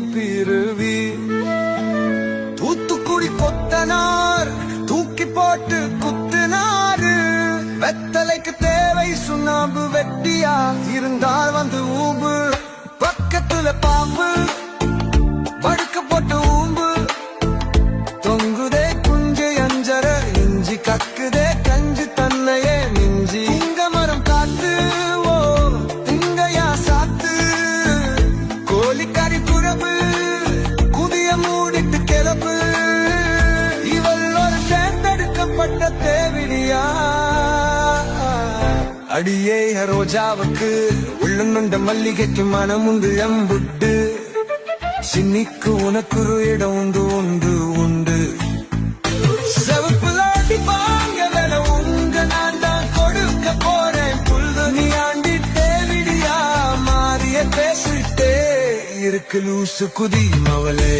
பிறவி. தூத்துக்குடி கொத்தனார் தூக்கி போட்டு குத்துனாரு. வெத்தலைக்கு தேவை சுண்ணாம்பு வெட்டியா இருந்தால் வந்து ஊம்பு. பக்கத்துல பாம்பு படுக்க போட்டு ஊம்பு. தொங்குதே குஞ்சு அஞ்சர இஞ்சி கக்குது. கோழிக்கறி குழம்பு குதிய மூடிட்டு கிளப்பு இவள் ஒரு தேர்ந்தெடுக்கப்பட்ட தேவிடியா அடியே ரோஜாவுக்கு உள்ளுண்ட மல்லிகைக்கு மனம் உண்டு எம்புட்டு சின்னிக்கு உனக்கு ஒரு இடம் உண்டு உண்டு உண்டு. செவப்புல அடிப்பாங்க வேலை உங்க நான் தான் கொடுக்க போறேன். புல்து நீ ஆண்டி தேவிடியா மாறிய பேசிட்டே. இருக்கு லூசு குதி மவளே.